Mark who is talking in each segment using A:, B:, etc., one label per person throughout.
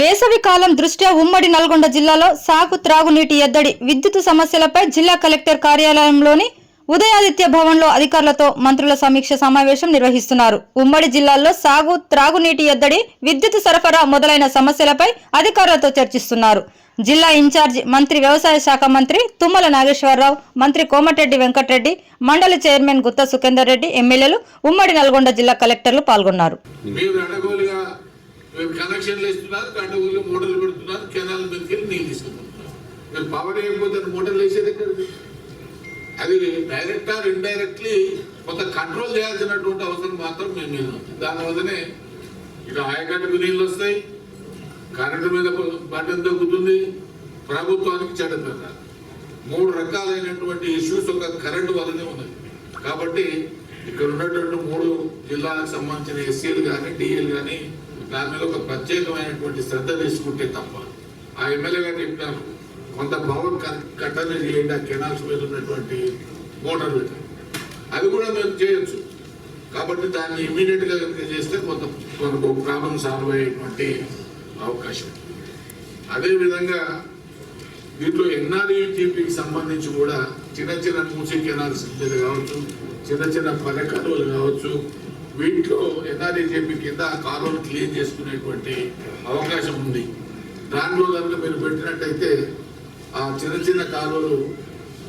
A: వేసవి కాలం దృష్ట్యా ఉమ్మడి నల్గొండ జిల్లాలో సాగు త్రాగునీటి ఎద్దడి విద్యుత్ సమస్యలపై జిల్లా కలెక్టర్ కార్యాలయంలోని ఉదయాదిత్య భవన్లో అధికారులతో మంత్రుల సమీక్ష సమావేశం నిర్వహిస్తున్నారు. ఉమ్మడి జిల్లాల్లో సాగు త్రాగునీటి ఎద్దడి విద్యుత్ సరఫరా మొదలైన సమస్యలపై అధికారులతో చర్చిస్తున్నారు. జిల్లా ఇన్ఛార్జి మంత్రి వ్యవసాయ శాఖ మంత్రి తుమ్మల నాగేశ్వరరావు మంత్రి కోమటిరెడ్డి వెంకటరెడ్డి మండలి చైర్మన్ గుత్త సుఖేందర్ రెడ్డి ఎమ్మెల్యేలు ఉమ్మడి నల్గొండ జిల్లా కలెక్టర్లు పాల్గొన్నారు.
B: మీరు కనెక్షన్లు ఇస్తున్నారు అడగోలుగా మోటార్లు పెడుతున్నారు కెనాల్ మీదకి వెళ్ళి నీళ్ళు తీసుకుంటున్నారు మీరు పవర్ వేయకపోతే మోటార్లు వేసేది అది డైరెక్ట్ ఆర్ ఇండైరెక్ట్లీ కొంత కంట్రోల్ చేయాల్సినటువంటి అవసరం మాత్రం మేము మీద ఉంది. దానివల్లనే ఇటు ఆయకట్టుకు నీళ్ళు వస్తాయి కరెంటు మీద బటన్ తగ్గుతుంది ప్రభుత్వానికి చెడ్డ పేరు మూడు రకాలైనటువంటి ఇష్యూస్ ఒక కరెంటు వల్లనే ఉన్నాయి. కాబట్టి ఇక్కడ ఉన్నటువంటి మూడు జిల్లాలకు సంబంధించిన ఎస్సీలు కానీ డిఎల్ కానీ దాని మీద ఒక ప్రత్యేకమైనటువంటి శ్రద్ధ తీసుకుంటే తప్ప ఆ ఎమ్మెల్యే గారు చెప్పారు కొంత పవర్ కట్టలు చేయండి ఆ కెనాల్స్ మీద ఉన్నటువంటి మోటార్ పెట్టి అది కూడా మేము చేయొచ్చు. కాబట్టి దాన్ని ఇమీడియట్గా కనుక చేస్తే కొంత మనకు ప్రాబ్లం సాల్వ్ అయ్యేటువంటి అవకాశం. అదేవిధంగా దీంట్లో ఎన్ఆర్ఈటీపీకి సంబంధించి కూడా చిన్న చిన్న మూసీ కెనాల్స్ కావచ్చు చిన్న చిన్న పథకాలు కావచ్చు వీటిలో ఎన్ఆర్ఏజేపీ కింద కాలువలు క్లీన్ చేసుకునేటువంటి అవకాశం ఉంది. దానిలో కనుక మీరు పెట్టినట్టయితే ఆ చిన్న చిన్న కాలువలు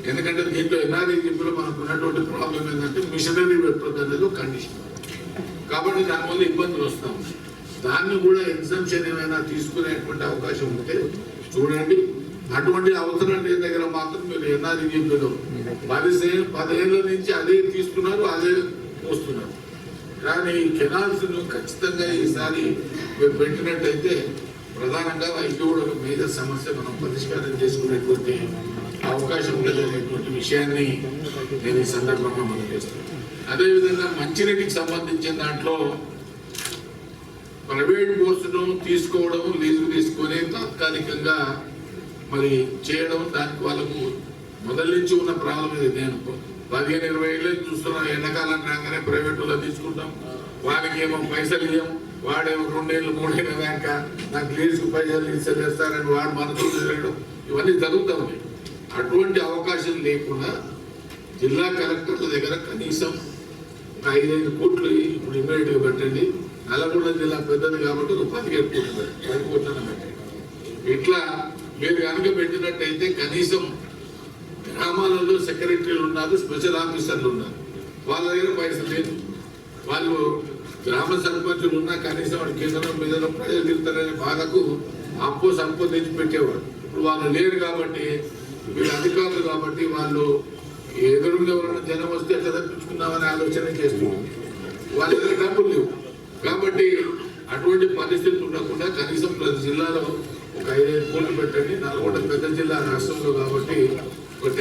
B: ఎందుకంటే దీంట్లో ఎన్ఆర్ఈటీపీలో మనకు ఉన్నటువంటి ప్రాబ్లం ఏంటంటే మిషనరీ పెట్టడం అనేది కండిషన్ కాబట్టి దానివల్ల ఇబ్బందులు వస్తూ ఉన్నాయి. దాన్ని కూడా ఎగ్జామ్షన్ ఏమైనా తీసుకునేటువంటి అవకాశం ఉంటే చూడండి. అటువంటి అవసరం లేని దగ్గర మాత్రం మీరు ఎన్ఆర్ఈ చెప్పారు పది సే- నుంచి అదే తీసుకున్నారు అదే వస్తున్నారు కానీ కెనాల్స్ ఖచ్చితంగా ఈసారి మీరు పెట్టినట్టయితే ప్రధానంగా ఇది కూడా ఒక మేజర్ సమస్య మనం పరిష్కారం చేసుకునేటువంటి అవకాశం ఉండదనేటువంటి విషయాన్ని నేను ఈ సందర్భంగా మనం చేస్తాను అదేవిధంగా మంచినీటికి సంబంధించిన దాంట్లో ప్రైవేట్ బోర్సును తీసుకోవడం లీజు తీసుకొని తాత్కాలికంగా మరి చేయడం దానికి వాళ్ళకు మొదలు నుంచి ఉన్న ప్రాబ్లం ఇది నేను పదిహేను ఇరవై ఏళ్ళు చూస్తున్నాం. ఎండాకాలం రాగానే ప్రైవేట్ వాళ్ళు తీసుకుంటాం. వాళ్ళకి ఏమో పైసలు ఇవ్వం వాడేమో రెండేళ్ళు మూడేళ్ళ దాకా నాకు లీజుకు పైసలు ఇచ్చేస్తారని వాడు మనసు తిరగడం. ఇవన్నీ జరుగుతూ అటువంటి అవకాశం లేకుండా జిల్లా కలెక్టర్ల దగ్గర కనీసం ఒక ఐదైదు కోట్లు ఇప్పుడు ఇమీడియట్గా పెట్టండి. నల్గొండ జిల్లా పెద్దది కాబట్టి ఒక పదిహేడు కోట్లు పెట్టండి. పది కోట్లను పెట్టండి. ఇట్లా మీరు కనుక పెట్టినట్టయితే కనీసం గ్రామాలలో సెక్రటరీలు ఉన్నారు స్పెషల్ ఆఫీసర్లు ఉన్నారు. వాళ్ళ దగ్గర పైసలు లేదు. వాళ్ళు గ్రామ సర్పంచులు ఉన్నా కనీసం వాడు కేంద్రం మీద ప్రజలు తిరుగుతారనే బాధకు అప్పు సంపాదించి తెచ్చి పెట్టేవాడు ఇప్పుడు వాళ్ళు లేరు కాబట్టి వీళ్ళు అధికారులు కాబట్టి వాళ్ళు ఎదురుగా ఎవరైనా జనం వస్తే ఎట్లా తప్పించుకుందామనే ఆలోచన చేస్తున్నారు. వాళ్ళ దగ్గర డబ్బులు లేవు. కాబట్టి అటువంటి పరిస్థితి ఉండకుండా కనీసం ప్రతి జిల్లాలో ఒక ఐదైదు కోట్లు పెట్టండి. నల్గొండ పెద్ద జిల్లా రాష్ట్రంలో కాబట్టి ఒక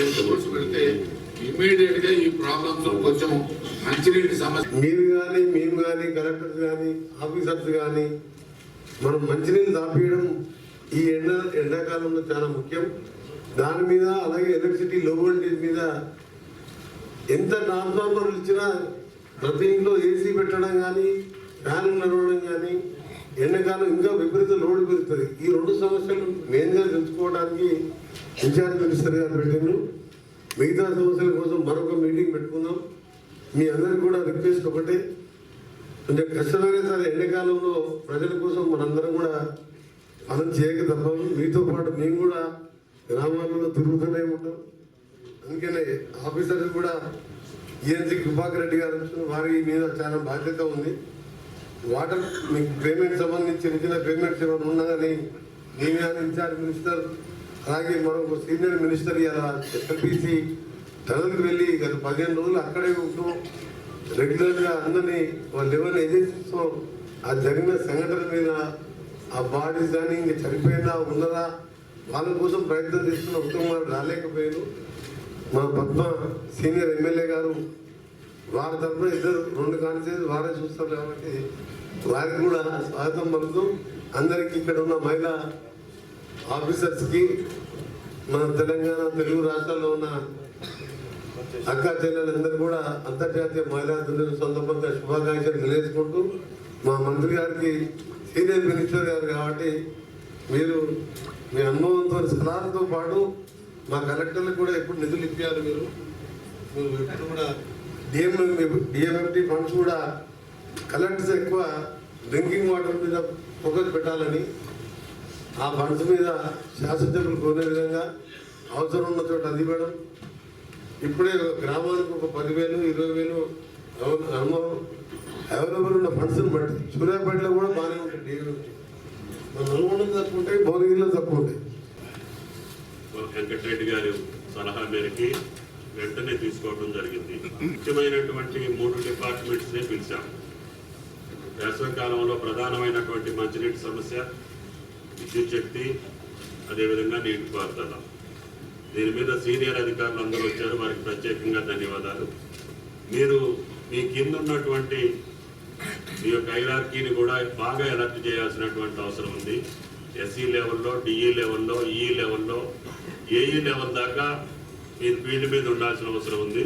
B: పెడితే ఇమీడియట్గా ఈ ప్రాబ్లమ్స్ కొంచెం మంచినీటి సమస్య
C: మీరు కానీ మేము కానీ కలెక్టర్స్ కానీ ఆఫీసర్స్ కానీ మనం మంచినీళ్ళు దాపియడం ఈ ఎండ ఎండాకాలంలో చాలా ముఖ్యం. దాని మీద అలాగే ఎలక్ట్రిసిటీ లో వోల్టేజ్ మీద ఎంత ట్రాన్స్ఫార్మర్లు ఇచ్చినా ప్రతి ఇంట్లో ఏసీ పెట్టడం కానీ ఫ్యాన్ నడవడం కానీ ఎండాకాలం ఇంకా విపరీత లోడ్ పెరుగుతుంది. ఈ రెండు సమస్యలు మెయిన్గా తెలుసుకోవడానికి ఇన్ఛార్జ్ మినిస్టర్ గారు పెట్టిండ్రు. మిగతా సమస్యల కోసం మరొక మీటింగ్ పెట్టుకుందాం. మీ అందరికి కూడా రిక్వెస్ట్ ఒకటే. కొంచెం కష్టమైన సరే ఎండాకాలంలో ప్రజల కోసం మనందరం కూడా పనులు చేయక తప్పదు. మీతో పాటు మేము కూడా గ్రామాలలో తిరుగుతూనే ఉంటాం. అందుకనే ఆఫీసర్లు కూడా ఈఎన్సీ కృపాకర్ రెడ్డి గారు వారి మీద చాలా బాధ్యత ఉంది. వాటర్ మీకు పేమెంట్ సంబంధించి ఇచ్చిన పేమెంట్స్ ఏమైనా ఉన్నా కానీ నేను ఇన్ఛార్జ్ మినిస్టర్. అలాగే మరొక సీనియర్ మినిస్టర్ ఇలా ఎస్ఎల్పిసి టనల్కి వెళ్ళి గత పదిహేను రోజులు అక్కడే ఉంటూ రెగ్యులర్గా అందరినీ వాళ్ళు లెవెల్ ఏజెన్సీస్తో ఆ జరిగిన సంఘటన మీద ఆ బాడీస్ కానీ ఇంకా చనిపోయిందా ఉన్నదా వాళ్ళ కోసం ప్రయత్నం చేస్తున్న ఉత్తమ గారు రాలేకపోయారు. మా పద్మ సీనియర్ ఎమ్మెల్యే గారు వారి తరఫున ఇద్దరు రెండు కాన్సెన్స్ వారే చూస్తారు కాబట్టి వారికి కూడా స్వాగతం పలుకుతూ అందరికీ ఇక్కడ ఉన్న మహిళా ఆఫీసర్స్కి మన తెలంగాణ తెలుగు రాష్ట్రాల్లో ఉన్న అక్క చెల్లెలందరూ కూడా అంతర్జాతీయ మహిళా దినోత్సవం సందర్భంగా శుభాకాంక్షలు తెలియజేసుకుంటూ మా మంత్రి గారికి సీనియర్ మినిస్టర్ గారు కాబట్టి మీరు మీ అనుభవంతో సలహాలతో పాటు మా కలెక్టర్లకు కూడా ఎప్పుడు నిధులు ఇప్పారు మీరు. మీరు ఎప్పుడు కూడా డిఎం డిఎంఎఫ్టీ ఫండ్స్ కూడా కలెక్టర్స్ ఎక్కువ డ్రింకింగ్ వాటర్ మీద ఫోకస్ పెట్టాలని ఆ ఫండ్స్ మీద శాసనసభ్యులు కోరే విధంగా అవసరం ఉన్న చోట అది ఇవ్వడం ఇప్పుడే ఒక గ్రామానికి ఒక పదివేలు ఇరవై వేలు అవైలబుల్ ఉన్న ఫండ్స్ని బట్టి సూర్యాపేటలో కూడా బాగానే ఉంటుంది డిఎంఎఫ్టీ మన నల్గొండలో తక్కువ ఉంటాయి భువనగిరిలో తక్కువ ఉంటాయి.
D: వెంకటరెడ్డి గారు సలహా మేరకి వెంటనే తీసుకోవడం జరిగింది. ముఖ్యమైనటువంటి మూడు డిపార్ట్మెంట్స్నే పిలిచాం. వేసవి కాలంలో ప్రధానమైనటువంటి మంచినీటి సమస్య విద్యుత్ శక్తి అదేవిధంగా నీటిపారుదల దీని మీద సీనియర్ అధికారులు అందరూ వచ్చారు. వారికి ప్రత్యేకంగా ధన్యవాదాలు. మీరు మీ కింద ఉన్నటువంటి మీ యొక్క హైరార్కీని కూడా బాగా ఎలర్ట్ చేయాల్సినటువంటి అవసరం ఉంది. ఎస్సీ లెవెల్లో డిఈ లెవెల్లో ఈ లెవెల్లో ఏఈ లెవెల్ దాకా మీరు ఫీల్డ్ మీద ఉండాల్సిన అవసరం ఉంది.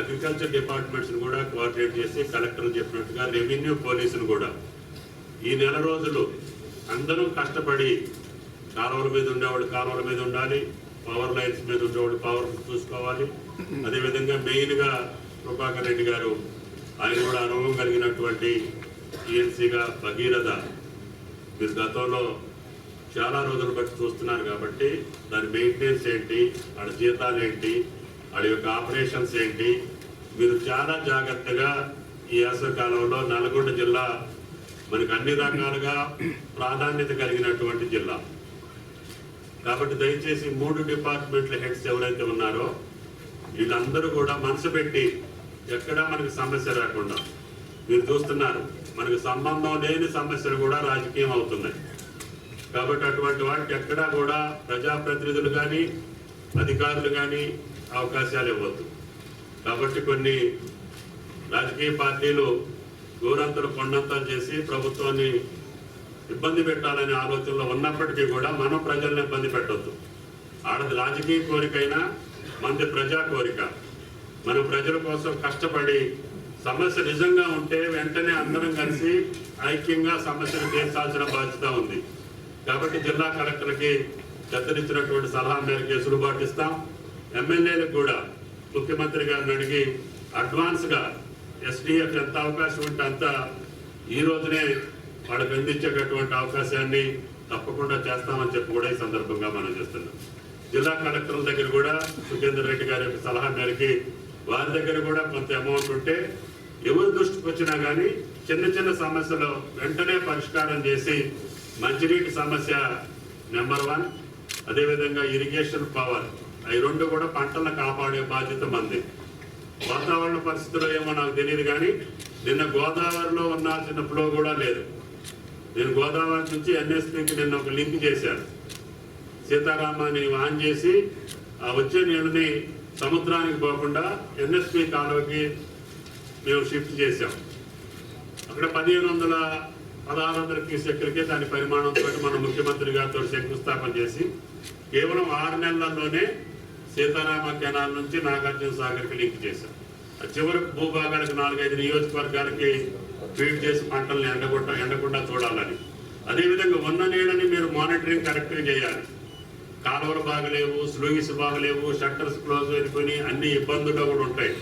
D: అగ్రికల్చర్ డిపార్ట్మెంట్స్ని కూడా కోఆర్డినేట్ చేసి కలెక్టర్ చెప్పినట్టుగా రెవెన్యూ పోలీసులు కూడా. ఈ నెల రోజులు అందరూ కష్టపడి కాలువల మీద ఉండేవాళ్ళు కాలువల మీద ఉండాలి పవర్ లైన్స్ మీద ఉండేవాళ్ళు పవర్ చూసుకోవాలి. అదేవిధంగా మెయిన్గా ప్రభాకర్ రెడ్డి గారు ఆయన కూడా అనుభవం కలిగినటువంటి టీఎన్సీగా భగీరథ మీరు గతంలో చాలా రోజుల బట్టి చూస్తున్నారు కాబట్టి దాని మెయింటెనెన్స్ ఏంటి వాళ్ళ జీతాలు ఏంటి వాళ్ళ యొక్క ఆపరేషన్స్ ఏంటి మీరు చాలా జాగ్రత్తగా ఈ వేసవి కాలంలో నల్గొండ జిల్లా మనకు అన్ని రకాలుగా ప్రాధాన్యత కలిగినటువంటి జిల్లా. కాబట్టి దయచేసి మూడు డిపార్ట్మెంట్ల హెడ్స్ ఎవరైతే ఉన్నారో వీళ్ళందరూ కూడా మనసు పెట్టి ఎక్కడా మనకి సమస్య రాకుండా మీరు చూస్తున్నారు మనకు సంబంధం లేని సమస్యలు కూడా రాజకీయం అవుతున్నాయి. కాబట్టి అటువంటి వాటికి ఎక్కడా కూడా ప్రజాప్రతినిధులు కానీ అధికారులు కానీ అవకాశాలు ఇవ్వద్దు. కాబట్టి కొన్ని రాజకీయ పార్టీలు గోరంతలు కొండంతలు చేసి ప్రభుత్వాన్ని ఇబ్బంది పెట్టాలనే ఆలోచనలో ఉన్నప్పటికీ కూడా మనం ప్రజల్ని ఇబ్బంది పెట్టద్దు. ఆడది రాజకీయ కోరికైనా మంది ప్రజా కోరిక. మనం ప్రజల కోసం కష్టపడి సమస్య నిజంగా ఉంటే వెంటనే అందరం కలిసి ఐక్యంగా సమస్యను తీర్చాల్సిన బాధ్యత ఉంది. కాబట్టి జిల్లా కలెక్టర్కి చెత్తనిచ్చినటువంటి సలహా మేరకు కేసులు పాటిస్తాం ఎమ్మెల్యేలకు కూడా ముఖ్యమంత్రి గారిని అడిగి అడ్వాన్స్గా ఎస్డిఎఫ్ ఎంత అవకాశం ఉంటే అంత ఈ రోజునే వాళ్ళకి అందించేటటువంటి అవకాశాన్ని తప్పకుండా చేస్తామని చెప్పి కూడా ఈ సందర్భంగా మనం చేస్తున్నాం. జిల్లా కలెక్టర్ల దగ్గర కూడా సుఖేందర్ రెడ్డి గారి యొక్క సలహా మేరకి వారి దగ్గర కూడా కొంత అమౌంట్ ఉంటే ఎవరి దృష్టికి వచ్చినా కానీ చిన్న చిన్న సమస్యలు వెంటనే పరిష్కారం చేసి మంచినీటి సమస్య నెంబర్ వన్. అదేవిధంగా ఇరిగేషన్ పవర్. అవి రెండు కూడా పంటలను కాపాడే బాధ్యత మంది. వాతావరణ పరిస్థితుల్లో ఏమో నాకు తెలియదు కానీ నిన్న గోదావరిలో ఉండాల్సిన ఫ్లో కూడా లేదు. నేను గోదావరి నుంచి ఎన్ఎస్పికి నిన్న ఒక లింక్ చేశాను. సీతారామాన్ని ఆన్ చేసి ఆ వచ్చే నీళ్ళని సముద్రానికి పోకుండా ఎన్ఎస్పి కాలువకి మేము షిఫ్ట్ చేశాం. అక్కడ పదిహేను వందల పదహారు వందల క్యూసెక్లకే దాని పరిమాణంతో మన ముఖ్యమంత్రి గారితో శంకుస్థాపన చేసి కేవలం ఆరు నెలల్లోనే సీతారామ కెనాల్ నుంచి నాగార్జున సాగర్కి లింక్ చేశాం చివరికి భూభాగాలకు నాలుగైదు నియోజకవర్గాలకి ఫీడ్ చేసి పంటలను ఎండకుండా ఎండకుండా చూడాలని. అదేవిధంగా ఉన్న నీళ్ళని మీరు మానిటరింగ్ కరెక్ట్గా చేయాలి. కాలువలు బాగలేవు స్లూయిస్ బాగలేవు షట్టర్స్ క్లోజ్ అయిపోయి అన్ని ఇబ్బందులు కూడా ఉంటాయి.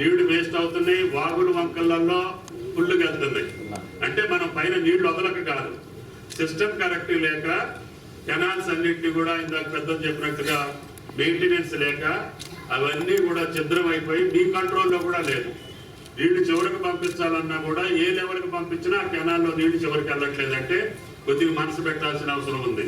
D: నీళ్ళు వేస్ట్ అవుతున్నాయి వాగులు వంకలలో ఫుల్లుకి వెళ్తున్నాయి అంటే మనం పైన నీళ్ళు వదలక కాదు. సిస్టమ్ కరెక్ట్ లేక కెనాల్స్ అన్నింటినీ కూడా ఇందాక పెద్దలు చెప్పినట్టుగా మెయింటెనెన్స్ లేక అవన్నీ కూడా ఛిద్రం అయిపోయి మీ కంట్రోల్లో కూడా లేదు. నీళ్ళు చివరికి పంపించాలన్నా కూడా ఏ లెవెల్కి పంపించినా ఆ కెనాల్లో నీళ్ళు చివరికి వెళ్ళట్లేదంటే కొద్దిగా మనసు పెట్టాల్సిన అవసరం ఉంది.